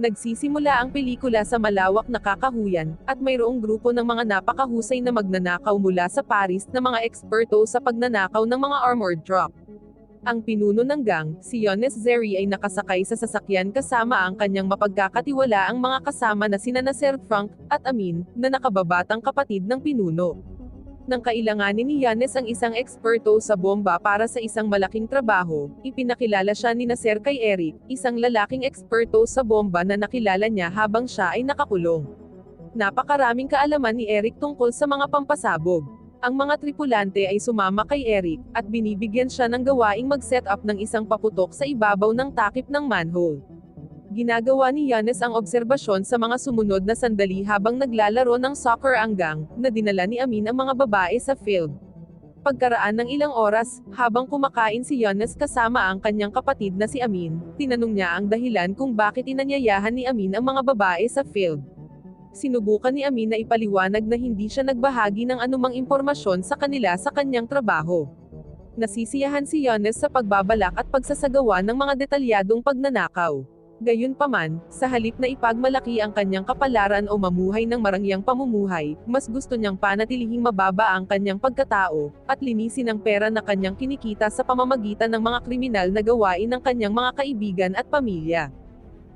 Nagsisimula ang pelikula sa malawak na kakahuyan, at mayroong grupo ng mga napakahusay na magnanakaw mula sa Paris na mga eksperto sa pagnanakaw ng mga armored truck. Ang pinuno ng gang, si Yones Zeri ay nakasakay sa sasakyan kasama ang kanyang mapagkakatiwala ang mga kasama na sina Nasser Frank, at Amin, na nakababatang kapatid ng pinuno. Nang kailanganin ni Yanes ang isang eksperto sa bomba para sa isang malaking trabaho, ipinakilala siya ni Nasser kay Eric, isang lalaking eksperto sa bomba na nakilala niya habang siya ay nakakulong. Napakaraming kaalaman ni Eric tungkol sa mga pampasabog. Ang mga tripulante ay sumama kay Eric, at binibigyan siya ng gawaing mag-set up ng isang paputok sa ibabaw ng takip ng manhole. Ginagawa ni Yanes ang obserbasyon sa mga sumunod na sandali habang naglalaro ng soccer ang gang, na dinala ni Amin ang mga babae sa field. Pagkaraan ng ilang oras, habang kumakain si Yanes kasama ang kanyang kapatid na si Amin, tinanong niya ang dahilan kung bakit inanyayahan ni Amin ang mga babae sa field. Sinubukan ni Amin na ipaliwanag na hindi siya nagbahagi ng anumang impormasyon sa kanila sa kanyang trabaho. Nasisiyahan si Yanes sa pagbabalak at pagsasagawa ng mga detalyadong pagnanakaw. Gayunpaman, sa halip na ipagmalaki ang kanyang kapalaran o mamuhay ng marangyang pamumuhay, mas gusto niyang panatilihing mababa ang kanyang pagkatao, at linisin ang pera na kanyang kinikita sa pamamagitan ng mga kriminal na gawain ng kanyang mga kaibigan at pamilya.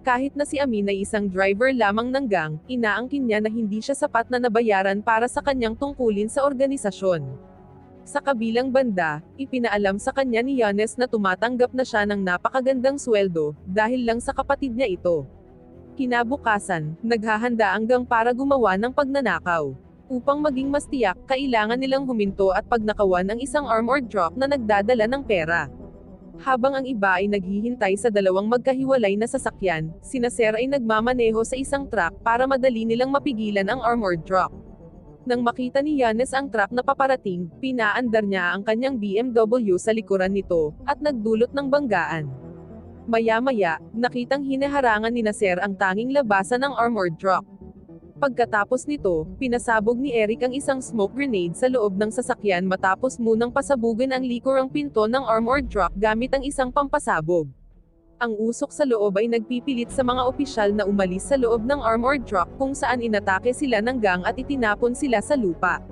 Kahit na si Amin ay isang driver lamang ng gang, inaangkin niya na hindi siya sapat na nabayaran para sa kanyang tungkulin sa organisasyon. Sa kabilang banda, ipinaalam sa kanya ni Yanes na tumatanggap na siya ng napakagandang sweldo, dahil lang sa kapatid niya ito. Kinabukasan, naghahanda ang gang para gumawa ng pagnanakaw. Upang maging mas tiyak, kailangan nilang huminto at pagnakawan ang isang armored truck na nagdadala ng pera. Habang ang iba ay naghihintay sa dalawang magkahiwalay na sasakyan, sina Sir ay nagmamaneho sa isang truck para madali nilang mapigilan ang armored truck. Nang makita ni Yanes ang truck na paparating, pinaandar niya ang kanyang BMW sa likuran nito, at nagdulot ng banggaan. Maya-maya, nakitang hinaharangan ni Nasser ang tanging labasan ng armored truck. Pagkatapos nito, pinasabog ni Eric ang isang smoke grenade sa loob ng sasakyan matapos munang pasabugin ang likurang pinto ng armored truck gamit ang isang pampasabog. Ang usok sa loob ay nagpipilit sa mga opisyal na umalis sa loob ng armored truck kung saan inatake sila ng gang at itinapon sila sa lupa.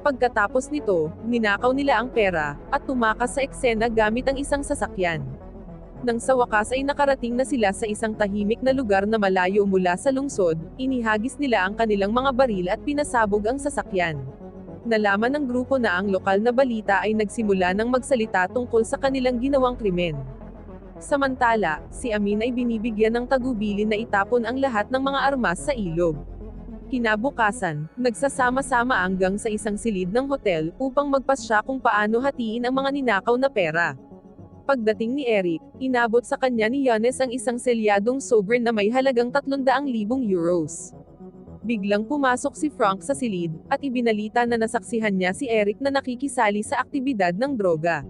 Pagkatapos nito, ninakaw nila ang pera, at tumakas sa eksena gamit ang isang sasakyan. Nang sa wakas ay nakarating na sila sa isang tahimik na lugar na malayo mula sa lungsod, inihagis nila ang kanilang mga baril at pinasabog ang sasakyan. Nalaman ng grupo na ang lokal na balita ay nagsimula ng magsalita tungkol sa kanilang ginawang krimen. Samantala, si Amin ay binibigyan ng tagubilin na itapon ang lahat ng mga armas sa ilog. Kinabukasan, nagsasama-sama hanggang sa isang silid ng hotel upang magpasya kung paano hatiin ang mga ninakaw na pera. Pagdating ni Eric, inabot sa kanya ni Yanes ang isang selyadong sovereign na may halagang 300,000 euros. Biglang pumasok si Frank sa silid, at ibinalita na nasaksihan niya si Eric na nakikisali sa aktibidad ng droga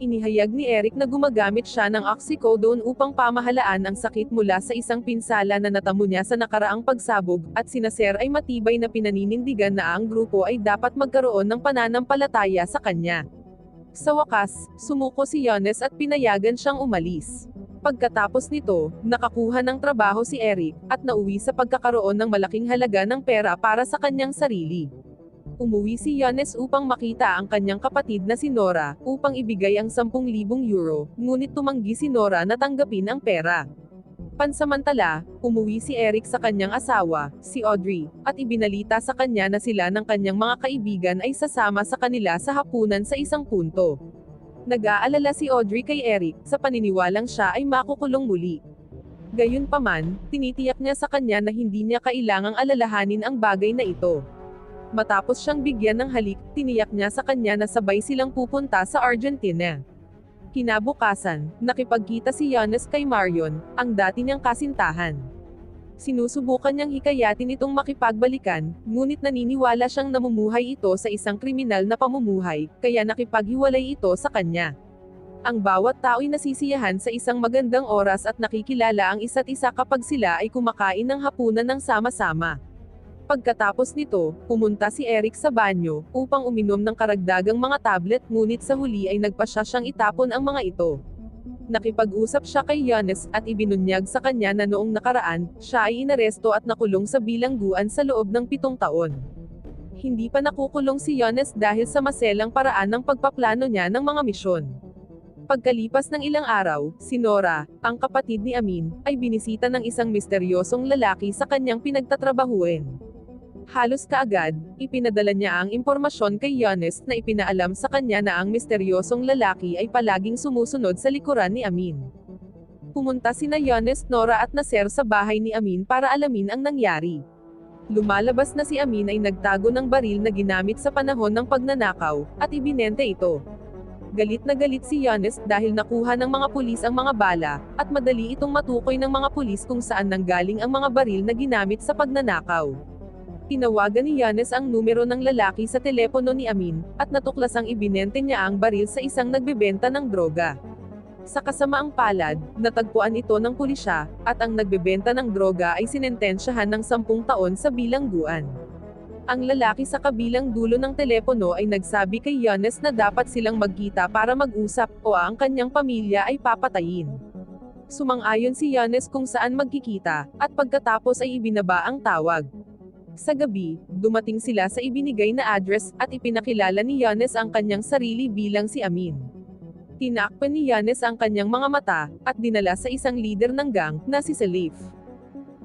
inihayag ni Eric na gumagamit siya ng oxycodone upang pamahalaan ang sakit mula sa isang pinsala na natamo niya sa nakaraang pagsabog, at sina Sir ay matibay na pinaninindigan na ang grupo ay dapat magkaroon ng pananampalataya sa kanya. Sa wakas, sumuko si Yones at pinayagan siyang umalis. Pagkatapos nito, nakakuha ng trabaho si Eric, at nauwi sa pagkakaroon ng malaking halaga ng pera para sa kanyang sarili. Umuwi si Yanes upang makita ang kanyang kapatid na si Nora, upang ibigay ang 10,000 euro, ngunit tumanggi si Nora na tanggapin ang pera. Pansamantala, umuwi si Eric sa kanyang asawa, si Audrey, at ibinalita sa kanya na sila ng kanyang mga kaibigan ay sasama sa kanila sa hapunan sa isang punto. Nag-aalala si Audrey kay Eric, sa paniniwalang siya ay makukulong muli. Gayunpaman, tinitiyak niya sa kanya na hindi niya kailangang alalahanin ang bagay na ito. Matapos siyang bigyan ng halik, tiniyak niya sa kanya na sabay silang pupunta sa Argentina. Kinabukasan, nakipagkita si Yanes kay Marion, ang dati niyang kasintahan. Sinusubukan niyang hikayatin itong makipagbalikan, ngunit naniniwala siyang namumuhay ito sa isang kriminal na pamumuhay, kaya nakipaghiwalay ito sa kanya. Ang bawat tao'y nasisiyahan sa isang magandang oras at nakikilala ang isa't isa kapag sila ay kumakain ng hapunan ng sama-sama. Pagkatapos nito, pumunta si Eric sa banyo, upang uminom ng karagdagang mga tablet ngunit sa huli ay nagpasya siyang itapon ang mga ito. Nakipag-usap siya kay Yanes at ibinunyag sa kanya na noong nakaraan, siya ay inaresto at nakulong sa bilangguan sa loob ng pitong taon. Hindi pa nakukulong si Yanes dahil sa maselang paraan ng pagpaplano niya ng mga misyon. Pagkalipas ng ilang araw, si Nora, ang kapatid ni Amin, ay binisita ng isang misteryosong lalaki sa kanyang pinagtatrabahuin. Halos kaagad, ipinadala niya ang impormasyon kay Yanes na ipinaalam sa kanya na ang misteryosong lalaki ay palaging sumusunod sa likuran ni Amin. Pumunta sina Yanes, Nora at Nasser sa bahay ni Amin para alamin ang nangyari. Lumalabas na si Amin ay nagtago ng baril na ginamit sa panahon ng pagnanakaw, at ibinente ito. Galit na galit si Yanes dahil nakuha ng mga pulis ang mga bala, at madali itong matukoy ng mga pulis kung saan nanggaling ang mga baril na ginamit sa pagnanakaw. Tinawagan ni Yanes ang numero ng lalaki sa telepono ni Amin, at natuklasang ibinente niya ang baril sa isang nagbebenta ng droga. Sa kasamaang palad, natagpuan ito ng pulisya, at ang nagbebenta ng droga ay sinentensyahan ng sampung taon sa bilangguan. Ang lalaki sa kabilang dulo ng telepono ay nagsabi kay Yanes na dapat silang magkita para mag-usap, o ang kanyang pamilya ay papatayin. Sumang-ayon si Yanes kung saan magkikita, at pagkatapos ay ibinaba ang tawag. Sa gabi, dumating sila sa ibinigay na address, at ipinakilala ni Yanes ang kanyang sarili bilang si Amin. Tinakpan ni Yanes ang kanyang mga mata, at dinala sa isang leader ng gang, na si Salif.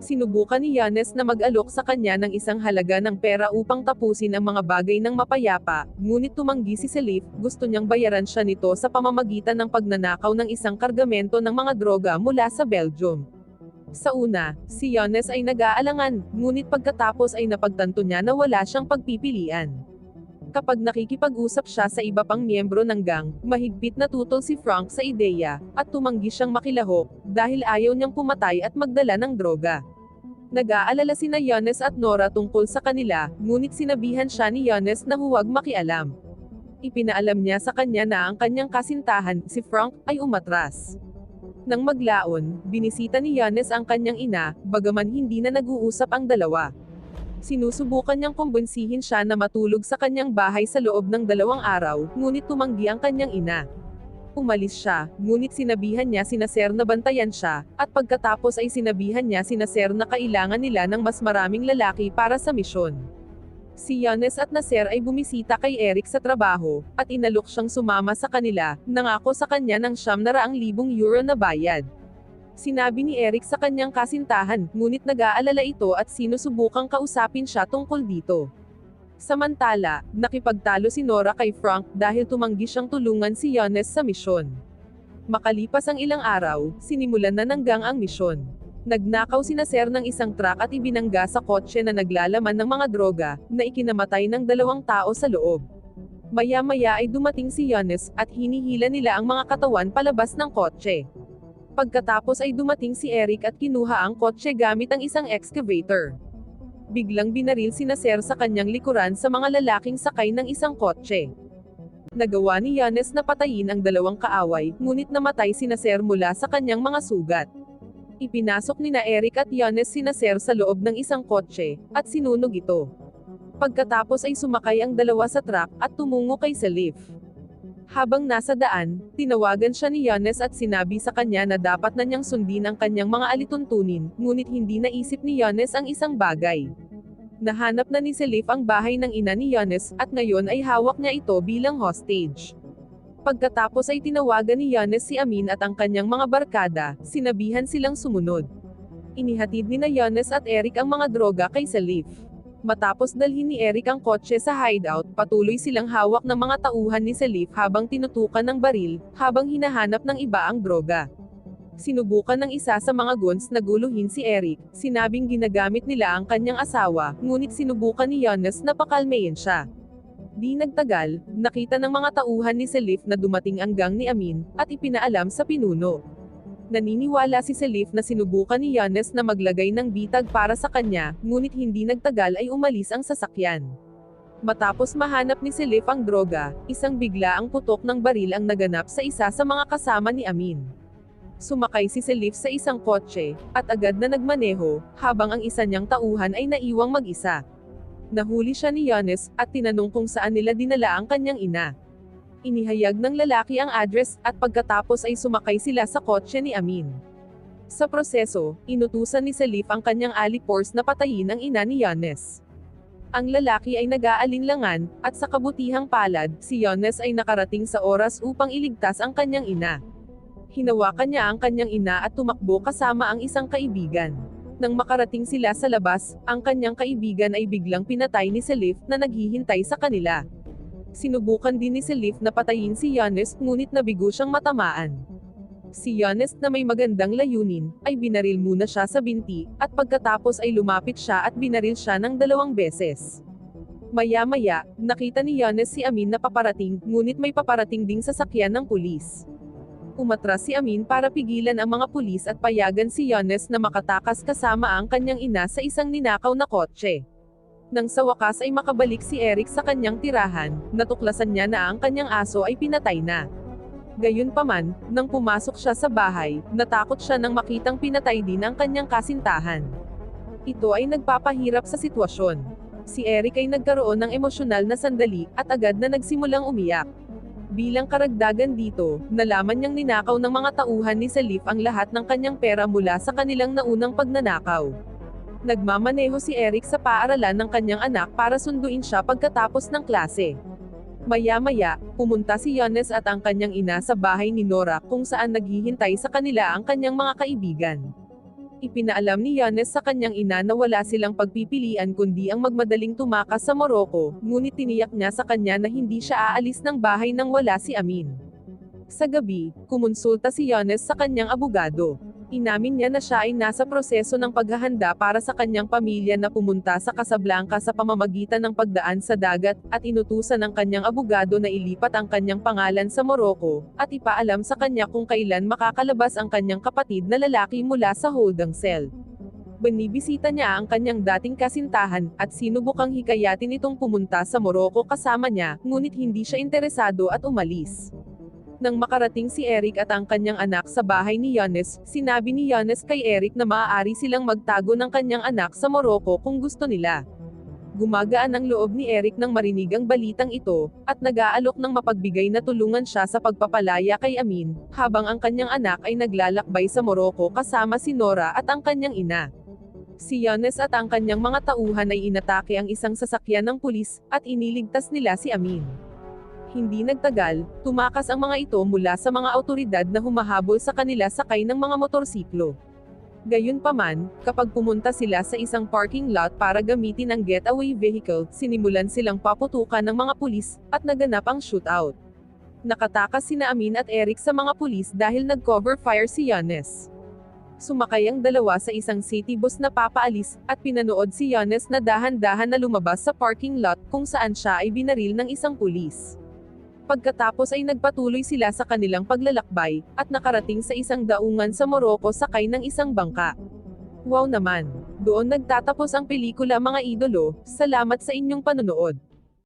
Sinubukan ni Yanes na mag-alok sa kanya ng isang halaga ng pera upang tapusin ang mga bagay ng mapayapa, ngunit tumanggi si Salif, gusto niyang bayaran siya nito sa pamamagitan ng pagnanakaw ng isang kargamento ng mga droga mula sa Belgium. Sa una, si Yanes ay nag-aalangan, ngunit pagkatapos ay napagtanto niya na wala siyang pagpipilian. Kapag nakikipag-usap siya sa iba pang miyembro ng gang, mahigpit na tutol si Frank sa ideya, at tumanggi siyang makilahok, dahil ayaw niyang pumatay at magdala ng droga. Nag-aalala sina Yanes at Nora tungkol sa kanila, ngunit sinabihan siya ni Yanes na huwag makialam. Ipinaalam niya sa kanya na ang kanyang kasintahan, si Frank, ay umatras. Nang maglaon, binisita ni Yanes ang kanyang ina, bagaman hindi na nag-uusap ang dalawa. Sinusubukan niyang kumbinsihin siya na matulog sa kanyang bahay sa loob ng dalawang araw, ngunit tumanggi ang kanyang ina. Umalis siya, ngunit sinabihan niya si Nasser na bantayan siya, at pagkatapos ay sinabihan niya si Nasser na kailangan nila ng mas maraming lalaki para sa misyon. Si Yanes at Nasser ay bumisita kay Eric sa trabaho, at inalok siyang sumama sa kanila, nangako sa kanya ng siyam na raang libong euro na bayad. Sinabi ni Eric sa kanyang kasintahan, ngunit nag-aalala ito at sinusubukang kausapin siya tungkol dito. Samantala, nakipagtalo si Nora kay Frank dahil tumanggi siyang tulungan si Yanes sa misyon. Makalipas ang ilang araw, sinimulan na ng gang ang misyon. Nagnakaw si Nasser ng isang truck at ibinangga sa kotse na naglalaman ng mga droga, na ikinamatay ng dalawang tao sa loob. Maya-maya ay dumating si Yanes, at hinihila nila ang mga katawan palabas ng kotse. Pagkatapos ay dumating si Eric at kinuha ang kotse gamit ang isang excavator. Biglang binaril si Nasser sa kanyang likuran sa mga lalaking sakay ng isang kotse. Nagawa ni Yanes na patayin ang dalawang kaaway, ngunit namatay si Nasser mula sa kanyang mga sugat. Ipinasok ni na Eric at Yanes si Nasser sa loob ng isang kotse, at sinunog ito. Pagkatapos ay sumakay ang dalawa sa truck, at tumungo kay Salif. Habang nasa daan, tinawagan siya ni Yanes at sinabi sa kanya na dapat na niyang sundin ang kanyang mga alituntunin, ngunit hindi naisip ni Yanes ang isang bagay. Nahanap na ni Salif ang bahay ng ina ni Yanes, at ngayon ay hawak niya ito bilang hostage. Pagkatapos ay tinawagan ni Yanes si Amin at ang kanyang mga barkada, sinabihan silang sumunod. Inihatid ni na Yanes at Eric ang mga droga kay Salif. Matapos dalhin ni Eric ang kotse sa hideout, patuloy silang hawak ng mga tauhan ni Salif habang tinutukan ng baril, habang hinahanap ng iba ang droga. Sinubukan ng isa sa mga guns na guluhin si Eric, sinabing ginagamit nila ang kanyang asawa, ngunit sinubukan ni Yanes na pakalmeyin siya. Di nagtagal, nakita ng mga tauhan ni Salif na dumating ang gang ni Amin, at ipinaalam sa pinuno. Naniniwala si Salif na sinubukan ni Yanes na maglagay ng bitag para sa kanya, ngunit hindi nagtagal ay umalis ang sasakyan. Matapos mahanap ni Salif ang droga, isang bigla ang putok ng baril ang naganap sa isa sa mga kasama ni Amin. Sumakay si Salif sa isang kotse, at agad na nagmaneho, habang ang isa niyang tauhan ay naiwang mag-isa. Nahuli siya ni Yanes, at tinanong kung saan nila dinala ang kanyang ina. Inihayag ng lalaki ang address, at pagkatapos ay sumakay sila sa kotse ni Amin. Sa proseso, inutusan ni Salif ang kanyang alipors na patayin ang ina ni Yones. Ang lalaki ay nag-aalinlangan, at sa kabutihang palad, si Yones ay nakarating sa oras upang iligtas ang kanyang ina. Hinawakan niya ang kanyang ina at tumakbo kasama ang isang kaibigan. Nang makarating sila sa labas, ang kanyang kaibigan ay biglang pinatay ni Salif na naghihintay sa kanila. Sinubukan din ni Salif na patayin si Yones ngunit nabigo siyang matamaan. Si Yones na may magandang layunin, ay binaril muna siya sa binti, at pagkatapos ay lumapit siya at binaril siya ng dalawang beses. Maya-maya, nakita ni Yones si Amin na paparating, ngunit may paparating ding sasakyan ng pulis. Umatras si Amin para pigilan ang mga pulis at payagan si Yones na makatakas kasama ang kanyang ina sa isang ninakaw na kotse. Nang sa wakas ay makabalik si Eric sa kanyang tirahan, natuklasan niya na ang kanyang aso ay pinatay na. Gayunpaman, nang pumasok siya sa bahay, natakot siya nang makitang pinatay din ang kanyang kasintahan. Ito ay nagpapahirap sa sitwasyon. Si Eric ay nagkaroon ng emosyonal na sandali, at agad na nagsimulang umiyak. Bilang karagdagan dito, nalaman niyang ninakaw ng mga tauhan ni Salif ang lahat ng kanyang pera mula sa kanilang naunang pagnanakaw. Nagmamaneho si Eric sa paaralan ng kanyang anak para sunduin siya pagkatapos ng klase. Maya-maya, pumunta si Yones at ang kanyang ina sa bahay ni Nora kung saan naghihintay sa kanila ang kanyang mga kaibigan. Ipinaalam ni Yones sa kanyang ina na wala silang pagpipilian kundi ang magmadaling tumakas sa Morocco, ngunit tiniyak niya sa kanya na hindi siya aalis ng bahay nang wala si Amin. Sa gabi, kumonsulta si Yones sa kanyang abogado. Inamin niya na siya ay nasa proseso ng paghahanda para sa kanyang pamilya na pumunta sa Casablanca sa pamamagitan ng pagdaan sa dagat, at inutusan ng kanyang abogado na ilipat ang kanyang pangalan sa Morocco, at ipaalam sa kanya kung kailan makakalabas ang kanyang kapatid na lalaki mula sa holding cell. Binibisita niya ang kanyang dating kasintahan, at sinubukang hikayatin itong pumunta sa Morocco kasama niya, ngunit hindi siya interesado at umalis. Nang makarating si Eric at ang kanyang anak sa bahay ni Yones, sinabi ni Yones kay Eric na maaari silang magtago ng kanyang anak sa Morocco kung gusto nila. Gumagaan ang loob ni Eric nang marinig ang balitang ito, at nag-aalok ng mapagbigay na tulungan siya sa pagpapalaya kay Amin, habang ang kanyang anak ay naglalakbay sa Morocco kasama si Nora at ang kanyang ina. Si Yones at ang kanyang mga tauhan ay inatake ang isang sasakyan ng pulis, at iniligtas nila si Amin. Hindi nagtagal, tumakas ang mga ito mula sa mga autoridad na humahabol sa kanila sakay ng mga motorsiklo. Gayunpaman, kapag pumunta sila sa isang parking lot para gamitin ang getaway vehicle, sinimulan silang paputukan ng mga pulis, at naganap ang shootout. Nakatakas sina Amin at Eric sa mga pulis dahil nag-cover fire si Yones. Sumakay ang dalawa sa isang city bus na papaalis, at pinanood si Yones na dahan-dahan na lumabas sa parking lot kung saan siya ay binaril ng isang pulis. Pagkatapos ay nagpatuloy sila sa kanilang paglalakbay, at nakarating sa isang daungan sa Morocco sakay ng isang bangka. Wow naman! Doon nagtatapos ang pelikula mga idolo, salamat sa inyong panonood.